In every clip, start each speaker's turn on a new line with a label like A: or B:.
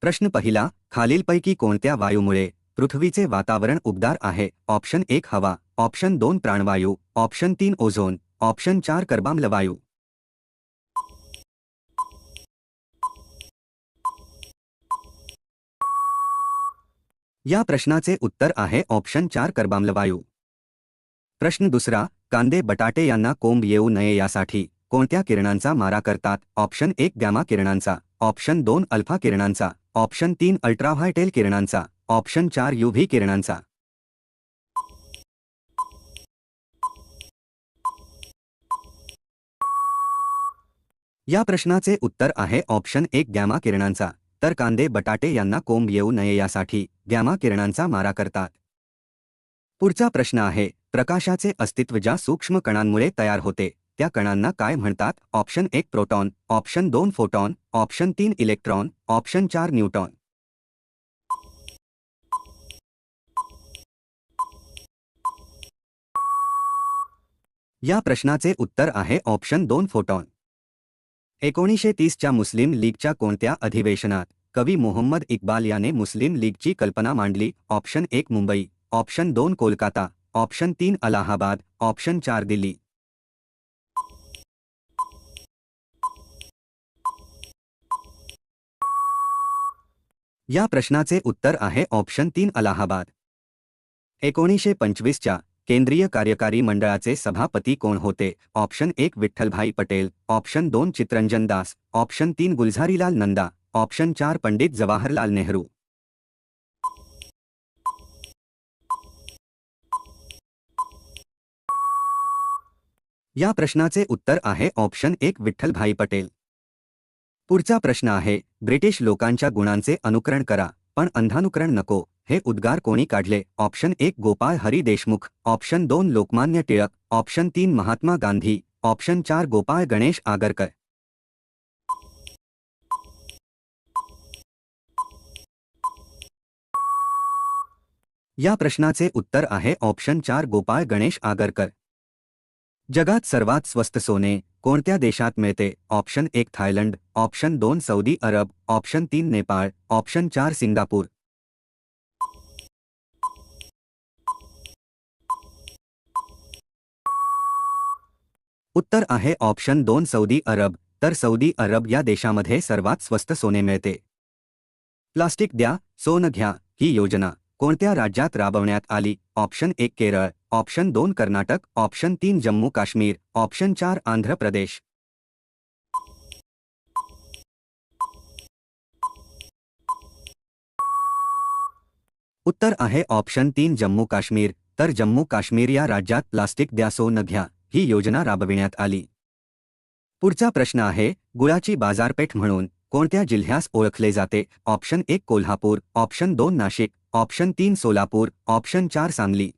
A: प्रश्न पहिला खालीलपैकी कोणत्या वायूमुळे पृथ्वीचे वातावरण उबदार आहे? ऑप्शन एक हवा. ऑप्शन दोन प्राणवायू. ऑप्शन तीन ओझोन. ऑप्शन चार कर्बाम्ल वायू. या प्रश्नाचे उत्तर आहे ऑप्शन चार कर्बाम्ल वायू. प्रश्न दुसरा कांदे बटाटे यांना कोंब येऊ नये यासाठी कोणत्या किरणांचा मारा करतात? ऑप्शन एक गॅमा किरणांचा. ऑप्शन दोन अल्फा किरणांचा. ऑप्शन तीन अल्ट्राव्हायटेल किरणांचा ऑप्शन चार युव्ही किरणांचा. या प्रश्नाचे उत्तर आहे ऑप्शन एक गॅमा किरणांचा तर कांदे बटाटे यांना कोंब येऊ नये यासाठी गॅमा किरणांचा मारा करतात. पुढचा प्रश्न आहे प्रकाशाचे अस्तित्व ज्या सूक्ष्म कणांमुळे तयार होते त्या कणांना काय म्हणतात? ऑप्शन एक प्रोटॉन ऑप्शन दोन फोटॉन ऑप्शन तीन इलेक्ट्रॉन ऑप्शन चार न्यूटॉन. या प्रश्नाचे उत्तर आहे ऑप्शन दोन फोटॉन. एकोणीसशे तीसच्या मुस्लिम लीगच्या कोणत्या अधिवेशनात कवी मोहम्मद इक्बाल याने मुस्लिम लीगची कल्पना मांडली? ऑप्शन एक मुंबई ऑप्शन दोन कोलकाता ऑप्शन तीन अलाहाबाद ऑप्शन चार दिल्ली. या प्रश्नाचे उत्तर आहे ऑप्शन तीन अलाहाबाद. एकोणीसशे पंचवीसच्या केंद्रीय कार्यकारी मंडळाचे सभापती कोण होते? ऑप्शन एक विठ्ठलभाई पटेल ऑप्शन दोन चित्रंजन दास ऑप्शन तीन गुलझारीलाल नंदा ऑप्शन चार पंडित जवाहरलाल नेहरू. या प्रश्नाचे उत्तर आहे ऑप्शन एक विठ्ठलभाई पटेल. पुढचा प्रश्न आहे, ब्रिटिश लोकांच्या गुणांचे अनुकरण करा, पण अंधानुकरण नको, हे उद्गार कोणी काढले? ऑप्शन एक, गोपाळ हरी देशमुख, ऑप्शन दोन, लोकमान्य टिळक, ऑप्शन तीन, महात्मा गांधी, ऑप्शन चार, गोपाळ गणेश आगरकर. या प्रश्नाचे उत्तर आहे, ऑप्शन चार, गोपाळ गणेश आगरकर. जगात सर्वात स्वस्त सोने कोणत्या देशात मिळते? ऑप्शन एक थायलंड, ऑप्शन दोन सौदी अरब, ऑप्शन तीन नेपाळ, ऑप्शन चार सिंगापूर. उत्तर आहे ऑप्शन दोन सौदी अरब, तर सौदी अरब या देशामध्ये सर्वात स्वस्त सोने मिळते. प्लास्टिक द्या, सोनं घ्या, ही योजना. कोणत्या राज्यात राबवण्यात आली? ऑप्शन एक केरळ, ऑप्शन दोन कर्नाटक, ऑप्शन तीन जम्मू काश्मीर, ऑप्शन चार आंध्र प्रदेश. उत्तर आहे ऑप्शन तीन जम्मू काश्मीर, तर जम्मू काश्मीर या राज्यात प्लास्टिक द्या सो न घ्या, ही योजना राबविण्यात आली. पुढचा प्रश्न आहे, गुळाची बाजारपेठ म्हणून कोणत्या जिल्ह्यास ओळखले जाते? ऑप्शन एक कोल्हापूर, ऑप्शन दोन नाशिक ऑप्शन तीन सोलापूर ऑप्शन चार सांगली.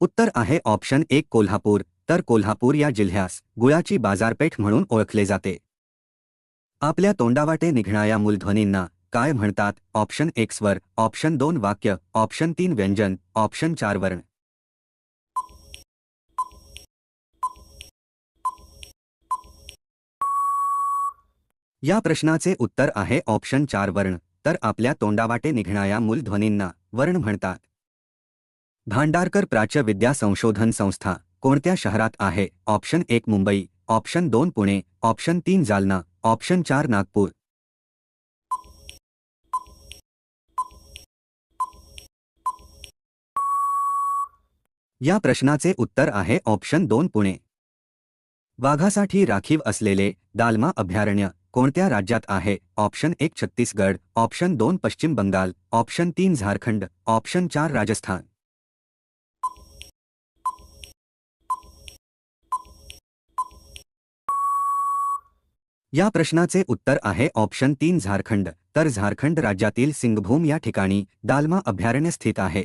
A: उत्तर आहे ऑप्शन एक कोल्हापूर तर कोल्हापूर या जिल्ह्यास गुळाची बाजारपेठ म्हणून ओळखले जाते. आपल्या तोंडावाटे निघणाऱ्या मूलध्वनींना काय म्हणतात? ऑप्शन एक स्वर ऑप्शन दोन वाक्य ऑप्शन तीन व्यंजन ऑप्शन चार वर्ण. या प्रश्नाचे उत्तर आहे ऑप्शन चार वर्ण. तर आपल्या तोंडावाटे निघणाऱ्या मूलध्वनींना वर्ण म्हणतात. भांडारकर प्राच्य विद्या संशोधन संस्था कोणत्या शहरात आहे? ऑप्शन एक मुंबई ऑप्शन दोन पुणे ऑप्शन तीन जालना ऑप्शन चार नागपूर. या प्रश्नाचे उत्तर आहे ऑप्शन दोन पुणे. वाघासाठी राखीव असलेले दालमा अभयारण्य कोणत्या राज्यात आहे? ऑप्शन एक छत्तीसगड, ऑप्शन दोन पश्चिम बंगाल, ऑप्शन तीन झारखंड, ऑप्शन चार राजस्थान. या प्रश्नाचे उत्तर आहे ऑप्शन तीन झारखंड. तर झारखंड राज्यातील सिंगभूम या ठिकाणी दालमा अभयारण्य स्थित आहे.